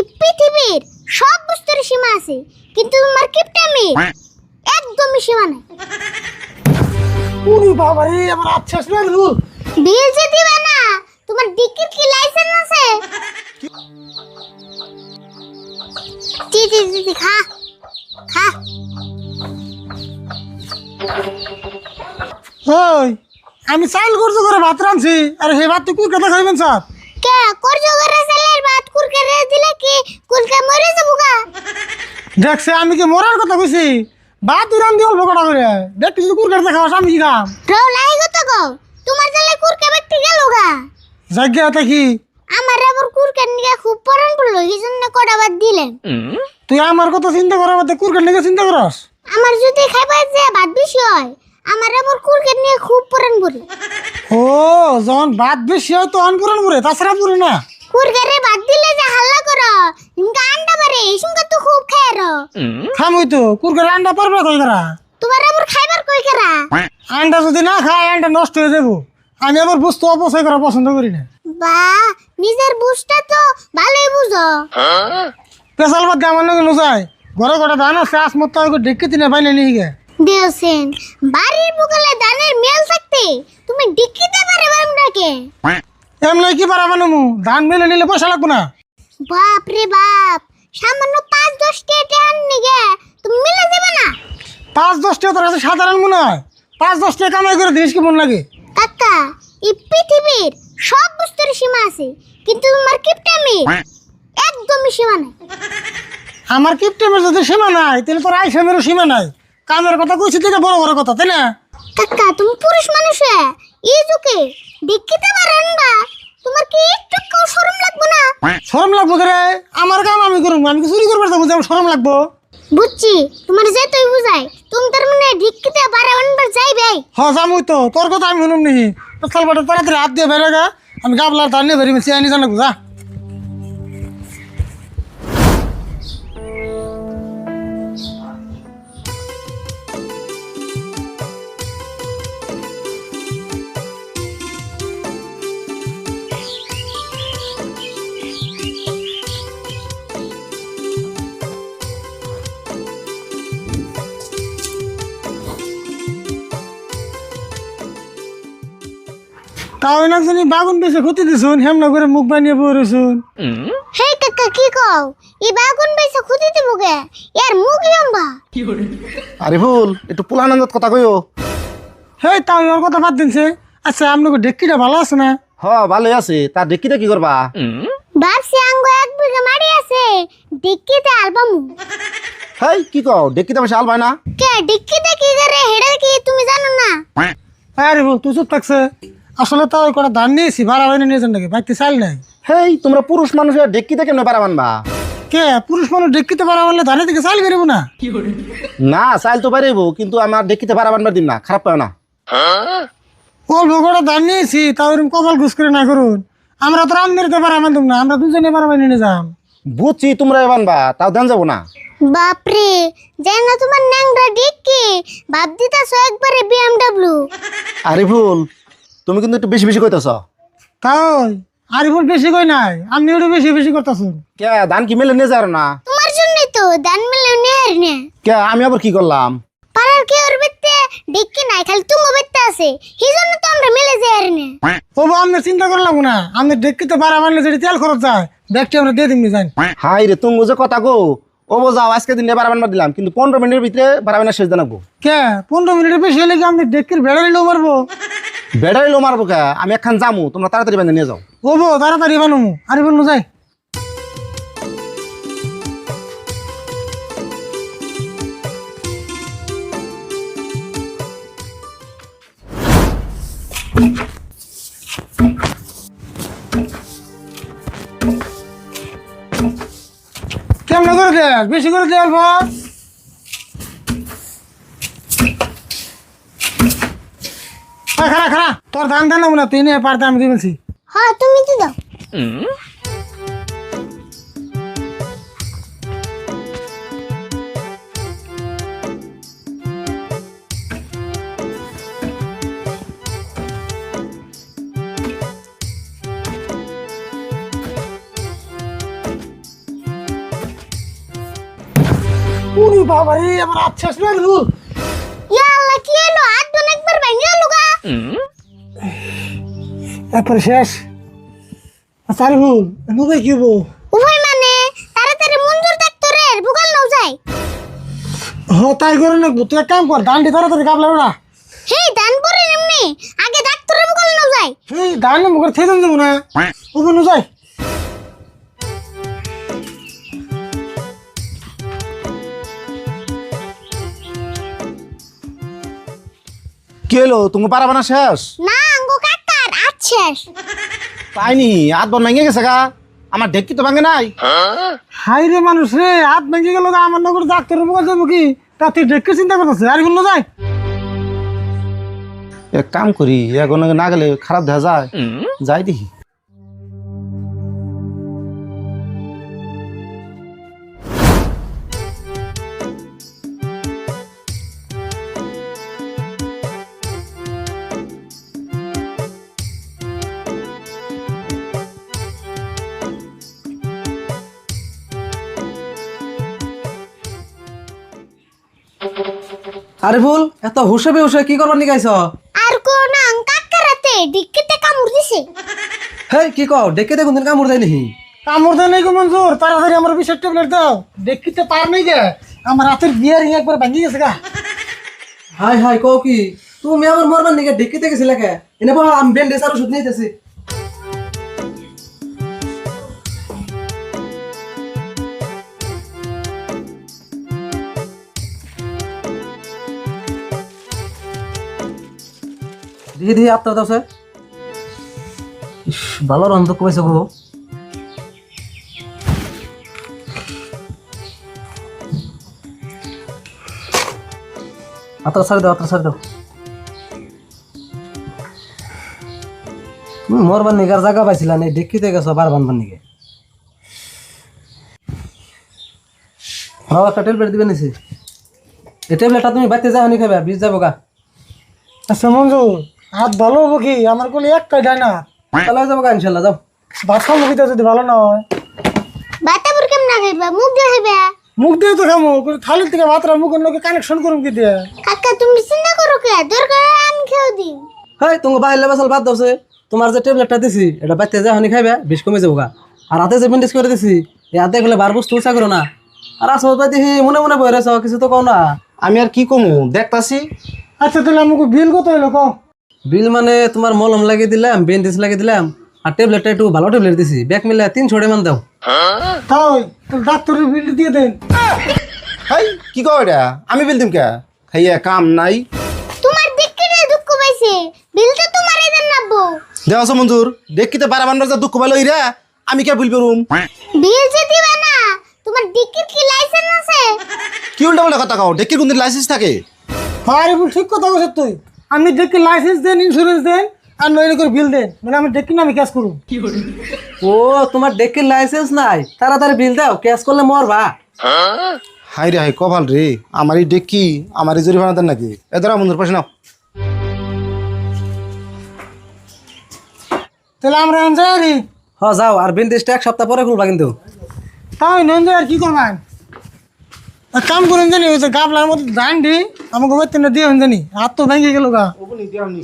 এই পৃথিবীর সব বস্তুর সীমা আছে কিন্তু তোমার কিপটামির একদমই সীমা নাই। উনি বাবা রে আমার আচ্ছা শুনে রুল বিল যে দিবে না তোমার ডিকির কি লাইসেন্স আছে? জি জি জি জি, খা খা। আমি চাইল করছ করে ভাত রাঁধছি আর সেই ভাত তো কুই কথা খাইবেন স্যার? কে? করজ করে সেলের ভাত কুরকে রে দিলে কি? কুলকে মরে যাব গা। দেখছে আমি কি মরার কথা কইছি? ভাত রান দি অল্প কটা করে। দেখ কিছু কুর কাটতে খাওয়াস আমি কি খাম? রাও লাই গো তো গো। তোমার জালে কুরকে ব্যক্তি গেল গা। জায়গা এটা কি? আমার আবার কুরকে নিয়ে খুব পরান পড়ল এই জন্য কটা বাদ দিলেন। তুই আমার কথা চিন্তা করার মধ্যে কুর কাটলে চিন্তা করস? আমার যদি খাইবার যে ভাত বেশি হয় আমার আবার কুরকে নিয়ে খুব পরান পড়ে ও যখন ভাত বেশি হয় তো অন পুরান করে তাছাড়া পুরে না। কুরকারে ভাত দিলে যে হাল্লা করো ইনকা আন্ডা পারে ইসুমকা তো খুব খায় রো খাম হইতো কুর করে আন্ডা পারবে কই করা? তোমার আবার খাইবার কই কেরা? আন্ডা যদি না খায় আন্ডা নষ্ট হয়ে যাব। আমি আবার বস্তু অপচয় করা পছন্দ করি না। বা নিজের বুঝটা তো ভালোই বুঝো। পেশাল বাদ আমার নাকি নুসাই ঘরে ঘরে ধান আছে আসমত ডেকে তিনে পাইলে নিয়ে গে দিয়েছেন। বাড়ির বুকালে ধানের মেল থাকতে তুমি ডিক্কিতে পারে বামটাকে এমনি কি পারা বানামু ধান মেলে নিলে পয়সা লাগবো না। বাপ রে বাপ সামান্য পাঁচ দশ টাকা আননি গে তুমি মিলে দেবে না। পাঁচ দশ টাকা তোর কাছে সাধারণ মনে হয়। পাঁচ দশ টাকা কামাই করে দিস কি মন লাগে? কাকা এই পৃথিবীর সব বস্তুর সীমা আছে কিন্তু তোমার কিপটামির একদমই সীমা নাই। আমার কিপটেমের যদি সীমা নাই তাহলে তোর আইসেমেরও সীমা নাই। কামের কথা কইছি থেকে বড় বড় কথা তাই না? কাকা তুমি পুরুষ মানুষ এই যুগে দেখিতে পারেন বা তোমার কি একটু শরম লাগবে না? শরম লাগবো রে? আমার কাম আমি করুম আমি চুরি করবার যাব যে আমার শরম লাগবো? বুঝছি তোমার যে তুই বুঝাই তুমি তার মানে ঢিকিতে পারে অনবার যাইবে হ যামুই তো তোর কথা আমি শুনুম নি। চল বাটা তাড়াতাড়ি হাত দিয়ে বেরো গা আমি গাবলার ধান নিয়ে বেরিয়ে চেয়ে আনি জানাব যা। তাও না জানি বাগুন বেশি ক্ষতি দিছুন হেমনা করে মুখ বানিয়ে রয়েছুন হে কাকা কি কও? এই বাগুন বেসে খুদি দিব গে এর মুখ লম্বা। আরে ভুল একটু পুলানন্দত কথা কইও। হেই তাও ওর কথা বাদ দিনছে। আচ্ছা আপনাকে ডেক্কিটা ভালো আছে না? হ ভালোই আছে। তার দেখিতে কি করবা? ভাবছি আঙ্গ এক বিঘা মারি আছে। ডিক্কিতে আলবামু। হেই কি কও? দেখিতে বসে আল না? কে ডিক্কিতে কি করে হেডে কি তুমি জানো না? আরে বল তুই চুপ থাকছে। আসলে তো ওই কটা ধান নিয়েছি ভাড়া হয়নি নিয়ে যান নাকি বাইতে চাল নাই। হেই তোমরা পুরুষ মানুষের দেখিতে কেমনে পারা মানবা কে? পুরুষ মানুষ ডেক্কিতে পারা বললে ধানের দিকে চাল বেরোবো না? না চাইল তো পারিব কিন্তু আমার দেখিতে পারা মানবার দিন না খারাপ পাও না। অল্প কটা ধান নিয়েছি তাও এরকম কপাল ঘুষ করে না করুন। আমরা তো রাম মেরতে পারা মানতাম না আমরা দুজনে পারা বানিয়ে নিয়ে যাম। বুঝছি তোমরা মানবা তাও দেন যাব না। বাপরে জান না তোমার ন্যাংরা ডিক্কি ভাব দিতাছো একবারে বিএমডব্লিউ আরে ভুল তুমি কিন্তু একটু বেশি বেশি কইতেছ। তাও আর বল বেশি কই নাই? আপনি একটু বেশি বেশি করতেছুন কে ধান কি মেলে নিয়ে যাও না? তোমার জন্যই তো দান মিলে নেহার নে। কে আমি আবার কি করলাম? পাড়ার কেউ বেতে ডিক্কি নাই খালি তুঙ্গ বেতে আছে। সেই জন্য তো আমরা মিলে যাই আর নে। ও বা আমরা চিন্তা করলাম না আমরা ডেক্কিতে পারা মানলে যদি তেল খরচ যায় দেখতে আমরা দিয়ে দিমনি যাই হাই রে তুমি যে কথা কো ও যাও আজকে দিন বারা মানবার দিলাম কিন্তু পনেরো মিনিটের ভিতরে বারা মানা শেষ জানাব কে পনেরো মিনিটের বেশি হলে কি আপনি ডেক্কির ভেড়া নিলেও মারবো? বেড়াই লো মারবো কে? আমি একখান যামু তোমরা তাড়াতাড়ি বেঁধে নিয়ে যাও। ও বো তাড়াতাড়ি বানুমু, আরে বলুন যাই। কেমন করে বেশি করে দেয় অল্প এই খারা খারা তোর ধান ধান না তুই নিয়ে পারতে আমি দিয়ে বলছি হ্যাঁ তুমি তো দাও উনি বাবা রে আমার আচ্ছা শুনে তারপরে শেষ। রুল নুবে কি হব? উভয় মানে তাড়াতাড়ি মঞ্জুর ডাক্তারের বুকাল নাও যায় হ তাই করে না তুই এক কাম কর দান্ডি তাড়াতাড়ি কাপলা ওরা হে দান পরে এমনি। আগে ডাক্তারের বুকাল নাও যায় এই দান মুখে থেয়ে দেবো না। ওকে নু যাই। কি হলো? তুমি পারাবে না শেষ? না আঙ্গো তাই নি পাইনি হাত বন ভেঙে গেছে গা। আমার ঢেকি তো ভাঙে নাই। হাই রে মানুষ রে হাত ভেঙে গেল গা, আমার নগর ডাক্তারের মুখে যাব কি তা তুই দেখে চিন্তা করতেছে আর কোনো যায়। এক কাম করি এখন না গেলে খারাপ দেখা যায়। যাই দেখি। আরে ভুল এত হুসে বেহুসে কি করবার নিকাইছ আর কোন আং কাকার রাতে ডিক্কিতে কামড় দিছে। হেই কি কও ডেকে দেখুন দিন কামড় দেয় নিহি কামড় দেয় নাই গো মঞ্জুর তাড়াতাড়ি আমার বিশেষ ট্যাবলেট দাও। দেখিতে পার নাই গে আমার রাতের বিয়ার একবার ভেঙে গেছে গা। হাই হাই কও কি তুমি আমার মরবার নিকে ডেকে গেছিলে কে? এনে বল আমি ব্যান্ডেজ আর ওষুধ নিতেছি দিয়ে দিয়ে আপনার দাও স্যার ইস, ভালো রন্ধ কমেছে গো। আত্রা ছাড়ি দাও আত্রা ছাড়ি দাও। তুমি মরবার নিগার জায়গা পাইছিলা নেই দেখিতে গেছো বার বানবার নিগে। আমার একটা ট্যাবলেট দিবে নিছি। এই ট্যাবলেটটা তুমি বাইতে যাও নি খাবে বিষ যাব গা। আচ্ছা মঞ্জুর হাত ভালো হব কি? আমার কোলে একটাই ডায় না তাহলে যাব গা ইনশাল্লাহ যাও। ভাত খাব কি যদি ভালো না হয়? বাতাবুর কেমন না খাইবা? মুখ দিয়ে খাইবা? মুখ দিয়ে তো খামো থালির থেকে ভাতরা মুখের লোকে কানেকশন করুম কি দিয়ে? কাকা তুমি চিন্তা করো কে? দরকার হয় আমি খেয়ে দিই হেই তুমি বাইরে বাসাল বাদ দাওছে। তোমার যে ট্যাবলেটটা দিছি এটা বাইতে যাও নি খাইবে বিষ কমে যাব আর হাতে যে ব্যান্ডেজ করে দিছি এই হাতে গেলে বার বস্তু উচা করো না। আর আসো পাই দেখি মনে মনে বই রেছ কিছু তো কও না। আমি আর কি কমু? দেখতাছি। আচ্ছা তাহলে আমাকে বিল কত হইল কো বিল মানে তোমার মলম লাগিয়ে দিলাম বেন্ডেজ লাগিয়ে দিলাম আর ট্যাবলেটটা একটু ভালো ট্যাবলেট দিছি। ব্যাগ মিলে তিন ছড়ে মান দাও। তাই তাহলে ডাক্তারের বিল দিয়ে দেন। হাই কি কও এটা? আমি বিল দিম কে খাইয়া কাম নাই। তোমার দিককে দুঃখ পাইছে। বিল তো তোমার এদের নাববো দেওয়া মঞ্জুর দেখিতে পারাবার যা দুঃখ পাইলো ইরা আমি কে বিল করুম বিল যে দিবা না তোমার দিকের কি লাইসেন্স আছে? কি উল্টা পাল্টা কথা কও? ডেকির কোনদিন লাইসেন্স থাকে? আরে বল ঠিক কথা বলছিস তুই। আমি দেখি লাইসেন্স দেন ইন্স্যুরেন্স দেন আর নইলে করে বিল দেন। মানে আমি দেখি না আমি ক্যাশ করুন। ও তোমার ডেকের লাইসেন্স নাই? তাড়াতাড়ি বিল দাও ক্যাশ করলে মরবা। হাই রে হাই কপাল রে। আমার এই ডেকি আমার এই জরিমানা দেন নাকি? এ ধরা বন্ধুর পাশে নাও। তাহলে আমরা এনজয় হ যাও আর বেন্ডেজটা এক সপ্তাহ পরে খুলবা কিন্তু। তাই এনজয় আর কি করবেন কাম করুন জানি, ওই যে গাবলার মধ্যে ধান দি আমাকে তিনটা দিয়ে জানি। হাত তো ভেঙে গেল গা। দিয়ামনি